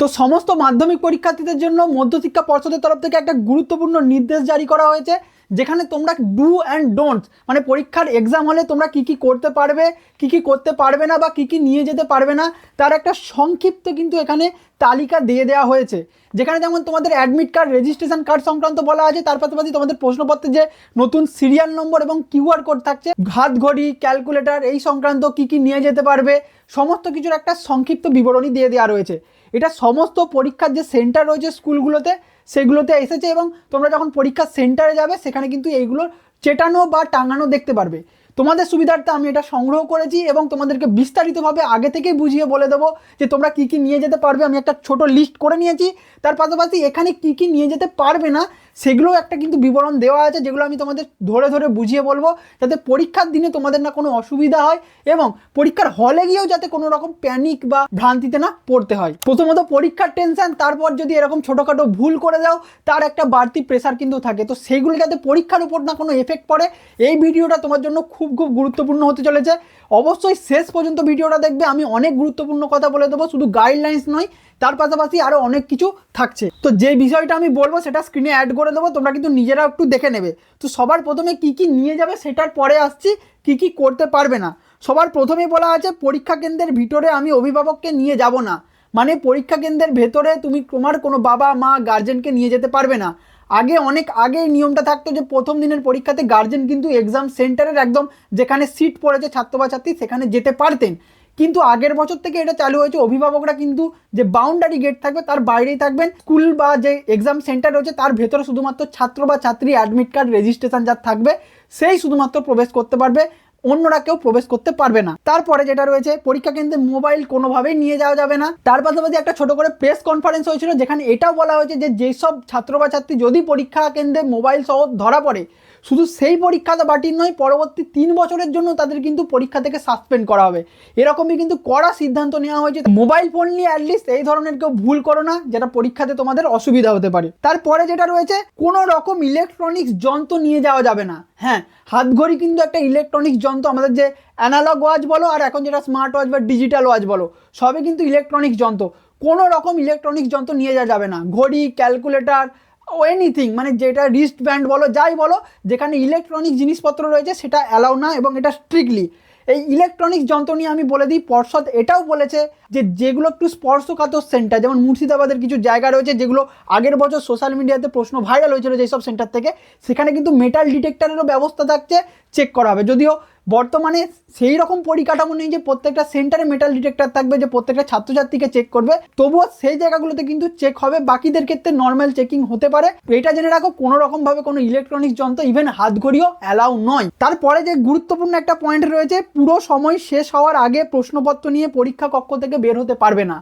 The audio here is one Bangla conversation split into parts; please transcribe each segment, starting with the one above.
তো সমস্ত মাধ্যমিক পরীক্ষার্থীদের জন্য মধ্যশিক্ষা পর্ষদের তরফ থেকে একটা গুরুত্বপূর্ণ নির্দেশ জারি করা হয়েছে, যেখানে তোমরা ডু অ্যান্ড ডোন্ট মানে পরীক্ষার এক্সাম হলে তোমরা কি কি করতে পারবে, কি কি করতে পারবে না বা কি কি নিয়ে যেতে পারবে না, তার একটা সংক্ষিপ্ত কিন্তু এখানে তালিকা দিয়ে দেওয়া হয়েছে। যেখানে যেমন তোমাদের অ্যাডমিট কার্ড রেজিস্ট্রেশন কার্ড সংক্রান্ত বলা আছে, তার পাশাপাশি তোমাদের প্রশ্নপত্রে যে নতুন সিরিয়াল নম্বর এবং কিউআর কোড থাকছে, হাত ঘড়ি ক্যালকুলেটর এই সংক্রান্ত কি কি নিয়ে যেতে পারবে, সমস্ত কিছুর একটা সংক্ষিপ্ত বিবরণী দিয়ে দেওয়া রয়েছে। এটা সমস্ত পরীক্ষার যে সেন্টার রয়েছে স্কুলগুলোতে, সেগুলোতে এসেছে এবং তোমরা যখন পরীক্ষার সেন্টারে যাবে, সেখানে কিন্তু এইগুলোর চেটানো বা টাঙানো দেখতে পারবে। তোমাদের সুবিধার্থে আমি এটা সংগ্রহ করেছি এবং তোমাদেরকে বিস্তারিতভাবে আগে থেকেই বুঝিয়ে বলে দেবো যে তোমরা কী কী নিয়ে যেতে পারবে। আমি একটা ছোট লিস্ট করে নিয়েছি। তার পাশাপাশি এখানে কী কী নিয়ে যেতে পারবে না সেগুলোও একটা কিন্তু বিবরণ দেওয়া আছে, যেগুলো আমি তোমাদের ধরে ধরে বুঝিয়ে বলব, যাতে পরীক্ষার দিনে তোমাদের না কোনো অসুবিধা হয় এবং পরীক্ষার হলে গিয়েও যাতে কোনো রকম প্যানিক বা ভ্রান্তিতে না পড়তে হয়। প্রথমত পরীক্ষার টেনশন তারপর যদি এরকম ছোটোখাটো ভুল করে দাও, তার একটা বাড়তি প্রেশার কিন্তু থাকে। তো সেইগুলো যাতে পরীক্ষার উপর না কোনো এফেক্ট পড়ে, এই ভিডিওটা তোমার জন্য খুব খুব গুরুত্বপূর্ণ হতে চলেছে। অবশ্যই শেষ পর্যন্ত ভিডিওটা দেখবে, আমি অনেক গুরুত্বপূর্ণ কথা বলে দেবো, শুধু গাইডলাইন্স নয় তার পাশাপাশি আরও অনেক কিছু থাকছে। তো যে বিষয়টা আমি বলব, সেটা স্ক্রিনে অ্যাড করে দেবো, তোমরা কিন্তু নিজেরা একটু দেখে নেবে। তো সবার প্রথমে কি কি নিয়ে যাবে সেটার পরে আসছি, কি কি করতে পারবে না। সবার প্রথমেই বলা আছে, পরীক্ষা কেন্দ্রের ভিতরে আমি অভিভাবককে নিয়ে যাব না। মানে পরীক্ষা কেন্দ্রের ভেতরে তুমি তোমার কোনো বাবা, মা গার্জেনকে নিয়ে যেতে পারবে না। আগে অনেক আগে নিয়মটা থাকতো যে প্রথম দিনের পরীক্ষাতে গার্জেন কিন্তু এক্সাম সেন্টারের একদম যেখানে সিট পড়েছে ছাত্র বা ছাত্রী, সেখানে যেতে পারতেন। কিন্তু আগের বছর থেকে এটা চালু হয়েছে, অভিভাবকরা কিন্তু যে বাউন্ডারি গেট থাকবে তার বাইরেই থাকবেন। স্কুল বা যে এক্সাম সেন্টার রয়েছে তার ভেতরে শুধুমাত্র ছাত্র বা ছাত্রী অ্যাডমিট কার্ড রেজিস্ট্রেশন যার থাকবে, সেই শুধুমাত্র প্রবেশ করতে পারবে। অন্যরা কেউ প্রবেশ করতে পারবে না। তারপরে যেটা রয়েছে, পরীক্ষা কেন্দ্রে মোবাইল কোনোভাবেই নিয়ে যাওয়া যাবে না। তার পাশাপাশি একটা ছোট করে প্রেস কনফারেন্স হয়েছিল, যেখানে এটাও বলা হয়েছে যে যেসব ছাত্র বা ছাত্রী যদি পরীক্ষা কেন্দ্রে মোবাইল সহ ধরা পড়ে, শুধু সেই পরীক্ষাটা বাটির নয়, পরবর্তী তিন বছরের জন্য তাদের কিন্তু পরীক্ষা থেকে সাসপেন্ড করা হবে। এরকমই কিন্তু কড়া সিদ্ধান্ত নেওয়া হয়েছে। মোবাইল ফোন নিয়ে অ্যাটলিস্ট এই ধরনের কেউ ভুল করো না, যেটা পরীক্ষাতে তোমাদের অসুবিধা হতে পারে। তারপরে যেটা রয়েছে, কোনো রকম ইলেকট্রনিক্স যন্ত্র নিয়ে যাওয়া যাবে না। হ্যাঁ হাতঘড়ি কিন্তু একটা ইলেকট্রনিক্স যন্ত্র, আমাদের যে অ্যানালগ ওয়াচ বলো আর এখন যেটা স্মার্ট ওয়াচ বা ডিজিটাল ওয়াচ বলো, সবই কিন্তু ইলেকট্রনিক যন্ত্র। কোনো রকম ইলেকট্রনিক যন্ত্র নিয়ে যাওয়া যাবে না। ঘড়ি ক্যালকুলেটার ও এনিথিং মানে যেটা রিস্ট ব্যান্ড বলো, যাই বলো, যেখানে ইলেকট্রনিক জিনিসপত্র রয়েছে, সেটা অ্যালাউ না এবং এটা স্ট্রিক্টলি এই ইলেকট্রনিক্স যন্ত্র নিয়ে আমি বলে দিই, পর্ষদ এটাও বলেছে যে যেগুলো একটু স্পর্শকাতর সেন্টার যেমন মুর্শিদাবাদের কিছু জায়গা রয়েছে যেগুলো আগের বছর সোশ্যাল মিডিয়াতে প্রশ্ন ভাইরাল হয়েছিল যেসব সেন্টার থেকে, সেখানে কিন্তু মেটাল ডিটেক্টারেরও ব্যবস্থা থাকছে চেক করা হবে। যদিও বর্তমানে সেই রকম পরিকাঠামো নেই যে প্রত্যেকটা সেন্টারে মেটাল ডিটেক্টর থাকবে, যে প্রত্যেকটা ছাত্রছাত্রীকে চেক করবে। তবুও সেই জায়গাগুলোতে কিন্তু চেক হবে। বাকিদের ক্ষেত্রে নর্মাল চেকিং হতে পারে। এটা জেনে রাখো, কোনো রকমভাবে কোনো ইলেকট্রনিক্স যন্ত্র ইভেন হাতঘড়িও অ্যালাউ নয়। তারপরে যে গুরুত্বপূর্ণ একটা পয়েন্ট রয়েছে, পুরো সময় শেষ হওয়ার আগে প্রশ্নপত্র নিয়ে পরীক্ষা কক্ষ থেকে বের হতে পারবে না।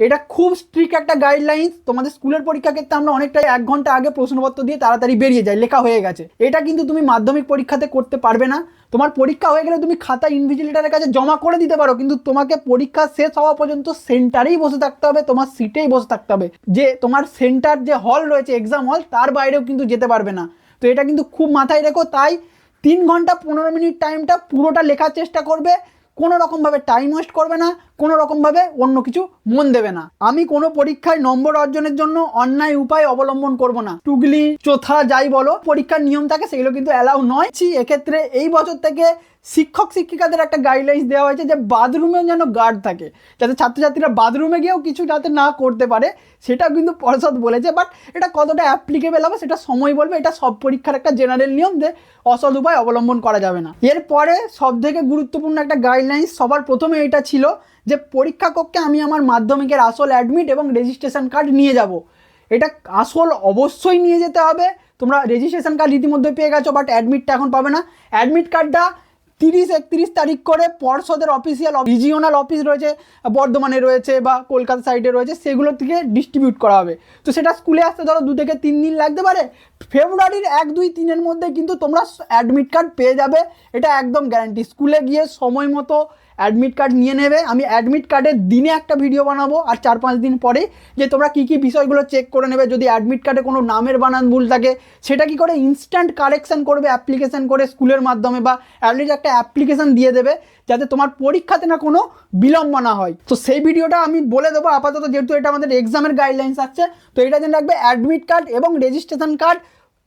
এটা খুব স্ট্রিক্ট একটা গাইডলাইন্স তোমাদের স্কুলের পরীক্ষা ক্ষেত্রে আমরা অনেকটাই এক ঘণ্টা আগে প্রশ্নপত্র দিয়ে তাড়াতাড়ি বেরিয়ে যাই, লেখা হয়ে গেছে। এটা কিন্তু তুমি মাধ্যমিক পরীক্ষাতে করতে পারবে না। তোমার পরীক্ষা হয়ে গেলে তুমি খাতা ইনভিজিলেটারের কাছে জমা করে দিতে পারো, কিন্তু তোমাকে পরীক্ষা শেষ হওয়া পর্যন্ত সেন্টারেই বসে থাকতে হবে, তোমার সিটেই বসে থাকতে হবে। যে তোমার সেন্টার যে হল রয়েছে এক্সাম হল তার বাইরেও কিন্তু যেতে পারবে না। তো এটা কিন্তু খুব মাথায় রেখো, তাই তিন ঘণ্টা পনেরো মিনিট টাইমটা পুরোটা লেখার চেষ্টা করবে। কোনো রকমভাবে টাইম ওয়েস্ট করবে না। কোনো রকমভাবে অন্য কিছু মন দেবে না। আমি কোনো পরীক্ষায় নম্বর অর্জনের জন্য অন্যায় উপায় অবলম্বন করব না। টুগলি, চোথা, যাই বলো, পরীক্ষার নিয়ম থাকে, সেগুলো কিন্তু অ্যালাউ নয়। এক্ষেত্রে এই বছর থেকে শিক্ষক, শিক্ষিকাদের একটা গাইডলাইন্স দেওয়া হয়েছে যে বাথরুমেও যেন গার্ড থাকে, যাতে ছাত্রছাত্রীরা বাথরুমে গিয়েও কিছু যাতে না করতে পারে, সেটাও কিন্তু পর্ষদ বলেছে। বাট এটা কতটা অ্যাপ্লিকেবল হবে, সেটা সময় বলবে। এটা সব পরীক্ষার একটা জেনারেল নিয়ম যে অসৎ উপায় অবলম্বন করা যাবে না। এরপরে সব থেকে গুরুত্বপূর্ণ একটা গাইডলাইন্স সবার প্রথমে এটা ছিল যে পরীক্ষা কক্ষে আমি আমার মাধ্যমিকের আসল অ্যাডমিট এবং রেজিস্ট্রেশন কার্ড নিয়ে যাব। এটা আসল অবশ্যই নিয়ে যেতে হবে। তোমরা রেজিস্ট্রেশন কার্ড ইতিমধ্যে পেয়ে গেছো বাট অ্যাডমিটটা এখন পাবে না। অ্যাডমিট কার্ডটা তিরিশ একত্রিশ তারিখ করে পর্ষদের অফিসিয়াল রিজিওনাল অফিস রয়েছে, বর্ধমানে রয়েছে বা কলকাতা সাইডে রয়েছে, সেগুলো থেকে ডিস্ট্রিবিউট করা হবে। তো সেটা স্কুলে আসতে ধরো দু থেকে তিন দিন লাগতে পারে। ফেব্রুয়ারির এক দুই তিনের মধ্যে কিন্তু তোমরা অ্যাডমিট কার্ড পেয়ে যাবে। এটা একদম গ্যারান্টি স্কুলে গিয়ে সময় মতো অ্যাডমিট কার্ড নিয়ে নেবে। আমি অ্যাডমিট কার্ডের দিনে একটা ভিডিও বানাবো আর চার পাঁচ দিন পরে যে তোমরা কী কী বিষয়গুলো চেক করে নেবে। যদি অ্যাডমিট কার্ডে কোনো নামের বানান ভুল থাকে, সেটা কি করে ইনস্ট্যান্ট কারেকশান করবে অ্যাপ্লিকেশন করে স্কুলের মাধ্যমে বা অ্যাটলিস্ট একটা অ্যাপ্লিকেশন দিয়ে দেবে, যাতে তোমার পরীক্ষাতে না কোনো বিলম্ব না হয়। তো সেই ভিডিওটা আমি বলে দেবো। আপাতত যেহেতু এটা আমাদের এক্সামের গাইডলাইন্স আসছে তো এটা জেনে রাখবে অ্যাডমিট কার্ড এবং রেজিস্ট্রেশন কার্ড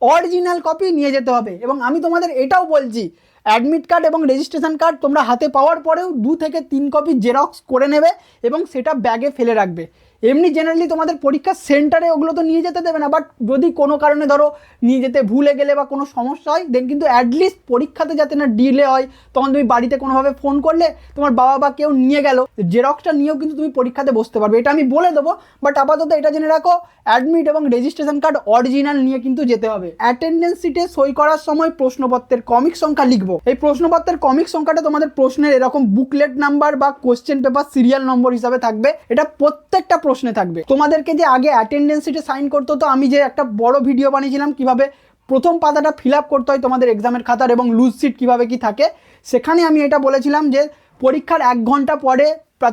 অরিজিনাল কপি নিয়ে যেতে হবে। এবং আমি তোমাদের এটাও বলছি অ্যাডমিট কার্ড এবং রেজিস্ট্রেশন কার্ড তোমরা হাতে পাওয়ার পরেও দু থেকে তিন কপি জেরক্স করে নেবে এবং সেটা ব্যাগে ফেলে রাখবে। এমনি জেনারেলি তোমাদের পরীক্ষার সেন্টারে ওগুলো তো নিয়ে যেতে দেবে না বাট যদি কোনো কারণে ধরো নিয়ে যেতে ভুলে গেলে বা কোনো সমস্যা হয় দেন কিন্তু অ্যাটলিস্ট পরীক্ষাতে যাতে না ডিলে হয়, তখন তুমি বাড়িতে কোনোভাবে ফোন করলে তোমার বাবা বা কেউ নিয়ে গেল জেরক্সটা নিয়েও কিন্তু তুমি পরীক্ষাতে বসতে পারবে। এটা আমি বলে দেবো বাট আপাতত এটা জেনে রাখো অ্যাডমিট এবং রেজিস্ট্রেশন কার্ড অরিজিনাল নিয়ে কিন্তু যেতে হবে। অ্যাটেন্ডেন্স সিটে সই করার সময় প্রশ্নপত্রের কমিক সংখ্যা লিখব। এই প্রশ্নপত্রের কমিক সংখ্যাটা তোমাদের প্রশ্নের এরকম বুকলেট নাম্বার বা কোশ্চেন পেপার সিরিয়াল নম্বর হিসাবে থাকবে। এটা প্রত্যেকটা প্রশ্নে থাকবে। তোমাদেরকে যে আগে অ্যাটেন্ডেন্স শিটে সাইন করতে হতো, আমি যে একটা বড় ভিডিও বানিয়েছিলাম, কীভাবে প্রথম পাতাটা ফিল আপ করতে হয় তোমাদের এক্সামের খাতার এবং লুজ সিট কীভাবে কি থাকে, সেখানে আমি এটা বলেছিলাম যে পরীক্ষার এক ঘণ্টা পরে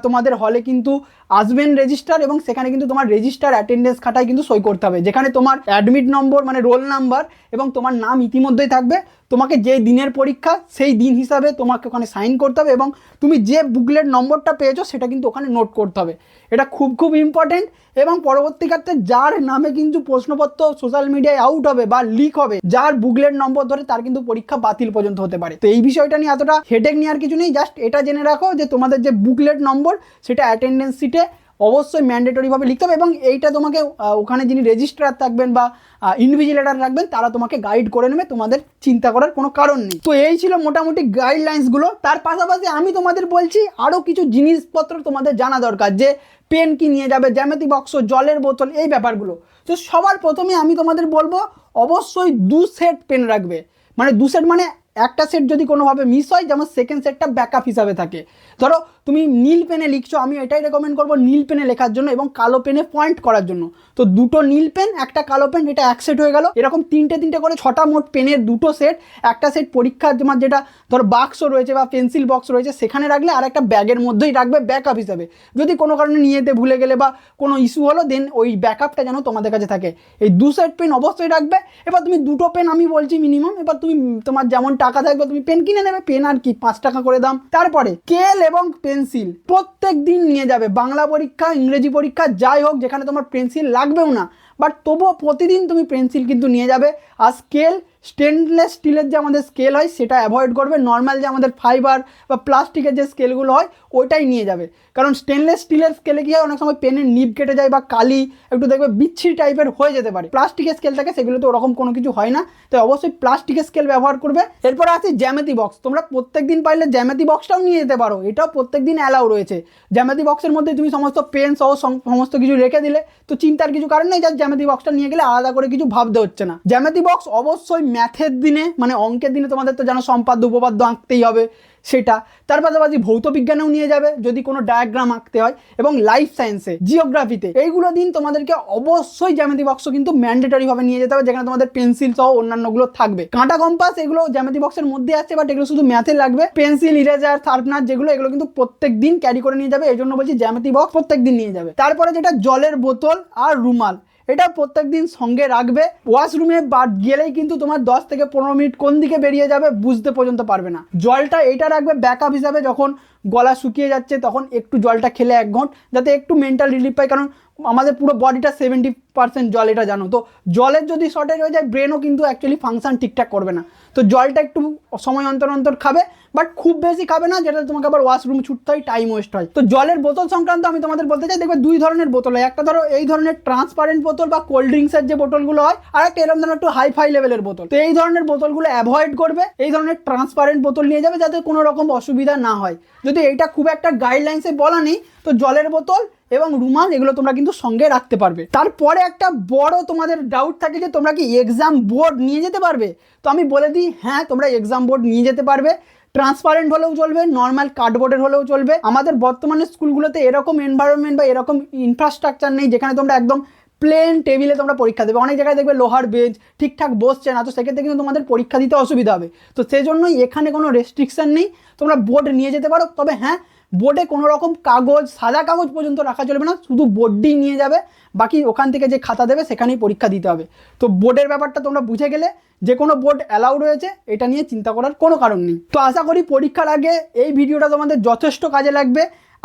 তোমাদের হলে কিন্তু আসবেন রেজিস্টার এবং সেখানে কিন্তু তোমার রেজিস্টার অ্যাটেন্ডেন্স খাতায় কিন্তু সই করতে হবে। যেখানে তোমার অ্যাডমিট নম্বর মানে রোল নাম্বার এবং তোমার নাম ইতিমধ্যেই থাকবে। তোমাকে যে দিনের পরীক্ষা, সেই দিন হিসাবে তোমাকে ওখানে সাইন করতে হবে এবং তুমি যে বুকলেট নম্বরটা পেয়েছ, সেটা কিন্তু ওখানে নোট করতে হবে। এটা খুব খুব ইম্পর্টেন্ট এবং পরবর্তীকালে যার নামে কিন্তু প্রশ্নপত্র সোশ্যাল মিডিয়ায় আউট হবে বা লিক হবে, যার বুকলেট নম্বর ধরে তার কিন্তু পরীক্ষা বাতিল পর্যন্ত হতে পারে। তো এই বিষয়টা নিয়ে এতটা হেডেক নেওয়ার কিছু নেই। জাস্ট এটা জেনে রাখো যে তোমাদের যে বুকলেট নম্বর, সেটা অ্যাটেন্ডেন্স সিটে অবশ্যই ম্যান্ডেটরিভাবে লিখতে হবে এবং এইটা তোমাকে ওখানে যিনি রেজিস্ট্রার থাকবেন বা ইনভিজিলেটার রাখবেন, তারা তোমাকে গাইড করে নেবে, তোমাদের চিন্তা করার কোনো কারণ নেই। তো এই ছিল মোটামুটি গাইডলাইন্সগুলো তার পাশাপাশি আমি তোমাদের বলছি আরও কিছু জিনিসপত্র তোমাদের জানা দরকার, যে পেন কি নিয়ে যাবে, জ্যামেতি বক্স জলের বোতল, এই ব্যাপারগুলো। তো সবার প্রথমে আমি তোমাদের বলব, অবশ্যই দু সেট পেন রাখবে। মানে দু সেট মানে একটা সেট যদি কোনোভাবে মিস হয়, যেমন সেকেন্ড সেটটা ব্যাকআপ হিসাবে থাকে। ধরো, তুমি নীল পেনে লিখছো, আমি এটাই রেকমেন্ড করব নীল পেনে লেখার জন্য এবং কালো পেনে পয়েন্ট করার জন্য। তো দুটো নীল পেন একটা কালো পেন এটা এক সেট হয়ে গেল। এরকম তিনটে তিনটে করে ছটা মোট পেনের দুটো সেট একটা সেট পরীক্ষার তোমার যেটা, ধরো বাক্স রয়েছে বা পেন্সিল বক্স রয়েছে, সেখানে রাখলে আর একটা ব্যাগের মধ্যেই রাখবে ব্যাকআপ হিসাবে। যদি কোনো কারণে নিয়ে যেতে ভুলে গেলে বা কোনো ইস্যু হলো দেন ওই ব্যাকআপটা যেন তোমাদের কাছে থাকে। এই দু সেট পেন অবশ্যই রাখবে। এবার তুমি দুটো পেন আমি বলছি মিনিমাম এবার তুমি তোমার যেমন টাকা থাকবে, তুমি পেন কিনে নেবে পেন আর কি, পাঁচ টাকা করে দাম। তারপরে স্কেল এবং পেন্সিল প্রত্যেক দিন নিয়ে যাবে। বাংলা পরীক্ষা, ইংরেজি পরীক্ষা, যাই হোক, যেখানে তোমার পেন্সিল লাগবেও না বাট তবুও প্রতিদিন তুমি পেন্সিল কিন্তু নিয়ে যাবে। আর স্কেল স্টেনলেস স্টিলের যে আমাদের স্কেল হয়, সেটা অ্যাভয়েড করবে। নর্মাল যে আমাদের ফাইবার বা প্লাস্টিকের যে স্কেলগুলো হয়, ওইটাই নিয়ে যাবে। কারণ স্টেনলেস স্টিলের স্কেলে কি হয়, অনেক সময় পেনের নিব কেটে যায় বা কালি, একটু দেখবে বিচ্ছিরি টাইপের হয়ে যেতে পারে। প্লাস্টিকের স্কেল থাকে সেগুলো তো ওরকম কোনো কিছু হয় না। তাই অবশ্যই প্লাস্টিকের স্কেল ব্যবহার করবে। এরপর আছে জ্যামেতি বক্স তোমরা প্রত্যেক দিন পাইলে জ্যামেতি বক্সটাও নিয়ে যেতে পারো। এটাও প্রত্যেক দিন অ্যালাউ রয়েছে। জ্যামেতি বক্সের মধ্যে তুমি সমস্ত পেন সহ সমস্ত কিছু রেখে দিলে, তো চিন্তার কিছু কারণ নেই যার জ্যামেতি বক্সটা নিয়ে গেলে আলাদা করে কিছু ভাবতে হচ্ছে না। জ্যামেতি বক্স অবশ্যই ম্যাথের দিনে মানে অঙ্কের দিনে তোমাদের তো যেন সম্পাদ্য, উপপাদ্য আঁকতেই হবে সেটা। তার পাশাপাশি ভৌত বিজ্ঞানেও নিয়ে যাবে, যদি কোনো ডায়াগ্রাম আঁকতে হয়। এবং লাইফ সায়েন্সে জিওগ্রাফিতে এইগুলো দিন তোমাদেরকে অবশ্যই জ্যামেতি বক্স কিন্তু ম্যান্ডেটরি ভাবে নিয়ে যেতে হবে, যেখানে তোমাদের পেন্সিল সহ অন্যান্যগুলো থাকবে। কাঁটা কম্পাস এগুলো জ্যামেতি বক্সের মধ্যে আছে বাট এগুলো শুধু ম্যাথে লাগবে। পেন্সিল ইরেজার শার্পনার যেগুলো, এগুলো কিন্তু প্রত্যেক দিন ক্যারি করে নিয়ে যাবে এই জন্য বলছি জ্যামেতি বক্স প্রত্যেক দিন নিয়ে যাবে। তারপরে যেটা জলের বোতল আর রুমাল। এটা প্রত্যেক দিন সঙ্গে রাখবে। ওয়াশরুমে বা গেলেই কিন্তু তোমার দশ থেকে পনেরো মিনিট কোন দিকে বেরিয়ে যাবে বুঝতে পর্যন্ত পারবে না। জলটা এটা রাখবে ব্যাকআপ হিসাবে যখন গলা শুকিয়ে যাচ্ছে তখন একটু জলটা খেলে এক ঘন্ট, যাতে একটু মেন্টাল রিলিফ পায়। কারণ আমাদের পুরো বডিটা সেভেন্টি পার্সেন্ট জল, এটা জানো। তো জলের যদি শর্টেজ হয়ে যায় ব্রেনও কিন্তু অ্যাকচুয়ালি ফাংশন ঠিকঠাক করবে না। তো জলটা একটু সময় অন্তর অন্তর খাবে বাট খুব বেশি খাবে না যেটা তোমাকে আবার ওয়াশরুম ছুটতে হয় টাইম ওয়েস্ট হয়। তো জলের বোতল সংক্রান্ত আমি তোমাদের বলতে চাই, দেখবে দুই ধরনের বোতল হয়। একটা ধরো এই ধরনের ট্রান্সপারেন্ট বোতল বা কোল্ড ড্রিঙ্কসের যে বোতলগুলো হয়, আর একটা এরকম ধরনের একটু হাই ফাই লেভেলের বোতল। তো এই ধরনের বোতলগুলো অ্যাভয়েড করবে, এই ধরনের ট্রান্সপারেন্ট বোতল নিয়ে যাবে, যাতে কোনো রকম অসুবিধা না হয়। যদি এইটা খুব একটা গাইডলাইন্সে বলা নেই, তো জলের বোতল এবং রুমাল এগুলো তোমরা কিন্তু সঙ্গে রাখতে পারবে। তারপরে একটা বড় তোমাদের ডাউট থাকে যে তোমরা কি এক্সাম বোর্ড নিয়ে যেতে পারবে? তো আমি বলে দিই হ্যাঁ তোমরা এক্সাম বোর্ড নিয়ে যেতে পারবে। ট্রান্সপারেন্ট হলেও চলবে নর্মাল কার্ডবোর্ডের হলেও চলবে। আমাদের বর্তমানে স্কুলগুলোতে এরকম এনভায়রনমেন্ট বা এরকম ইনফ্রাস্ট্রাকচার নেই যেখানে তোমরা একদম প্লেন টেবিলে তোমরা পরীক্ষা দেবে। অনেক জায়গায় দেখবে লোহার বেঞ্চ ঠিকঠাক বসছে না, তো সেক্ষেত্রে কিন্তু তোমাদের পরীক্ষা দিতে অসুবিধা হবে। তো সেই জন্যই এখানে কোনো রেস্ট্রিকশন নেই। তোমরা বোর্ড নিয়ে যেতে পারো। তবে হ্যাঁ বোর্ডে কোনো রকম কাগজ, সাদা কাগজ পর্যন্ত রাখা চলবে না, শুধু বোর্ডই নিয়ে যাবে, বাকি ওখান থেকে যে খাতা দেবে সেখানেই পরীক্ষা দিতে হবে। তো বোর্ডের ব্যাপারটা তোমরা বুঝে গেলে, যে কোনো বোর্ড অ্যালাউ রয়েছে এটা নিয়ে চিন্তা করার কোনো কারণ নেই। তো আশা করি পরীক্ষার আগে এই ভিডিওটা তোমাদের যথেষ্ট কাজে লাগবে।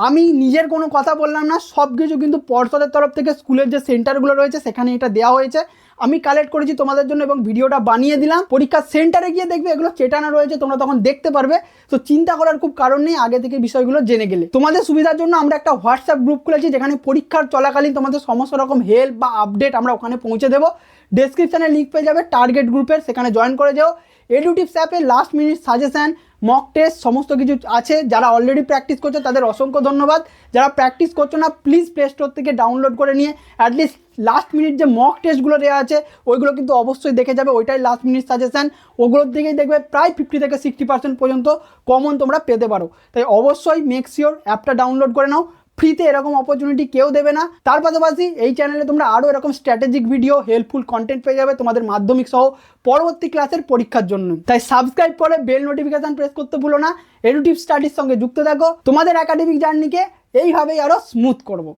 আমি নিজের কোনো কথা বললাম না, সব কিছু কিন্তু পর্ষদের তরফ থেকে, স্কুলের যে সেন্টারগুলো রয়েছে, সেখানে এটা দেওয়া হয়েছে। আমি কালেক্ট করেছি তোমাদের জন্য এবং ভিডিওটা বানিয়ে দিলাম। পরীক্ষার সেন্টারে গিয়ে দেখবে, এগুলো চেটানো রয়েছে, তোমরা তখন দেখতে পারবে। তো চিন্তা করার খুব কারণ নেই, আগে থেকে বিষয়গুলো জেনে গেলে। তোমাদের সুবিধার জন্য আমরা একটা হোয়াটসঅ্যাপ গ্রুপ খুলেছি, যেখানে পরীক্ষার চলাকালীন তোমাদের সমস্ত রকম হেল্প বা আপডেট আমরা ওখানে পৌঁছে দেবো। ডেসক্রিপশানে লিঙ্ক পেয়ে যাবে টার্গেট গ্রুপের সেখানে জয়েন করে যাও। এডুটিভস অ্যাপে last minute suggestion mock test সমস্ত কিছু আছে। যারা অলরেডি প্র্যাকটিস করছে, তাদের অসংখ্য ধন্যবাদ। যারা প্র্যাকটিস করছ না প্লিজ প্লে স্টোর থেকে ডাউনলোড করে নিয়ে অ্যাটলিস্ট লাস্ট মিনিট যে মক টেস্টগুলো দেওয়া আছে, ওইগুলো কিন্তু অবশ্যই দেখে যাবে। ওইটাই লাস্ট মিনিট সাজেশান ওগুলোর দিকেই দেখবে প্রায় ফিফটি থেকে সিক্সটি পার্সেন্ট পর্যন্ত কমন তোমরা পেতে পারো। তাই অবশ্যই মেক শিওর অ্যাপটা ডাউনলোড করে নাও। ফ্রিতে এরকম অপরচুনিটি কেউ দেবে না। তার পাশাপাশি এই চ্যানেলে তোমরা আরও এরকম স্ট্র্যাটেজিক ভিডিও হেল্পফুল কন্টেন্ট পেয়ে যাবে তোমাদের মাধ্যমিক সহ পরবর্তী ক্লাসের পরীক্ষার জন্য। তাই সাবস্ক্রাইব করে বেল নোটিফিকেশান প্রেস করতে ভুলো না। এডুটিভ স্টাডির সঙ্গে যুক্ত থাকো। তোমাদের একাডেমিক জার্নিকে এইভাবেই আরও স্মুথ করব।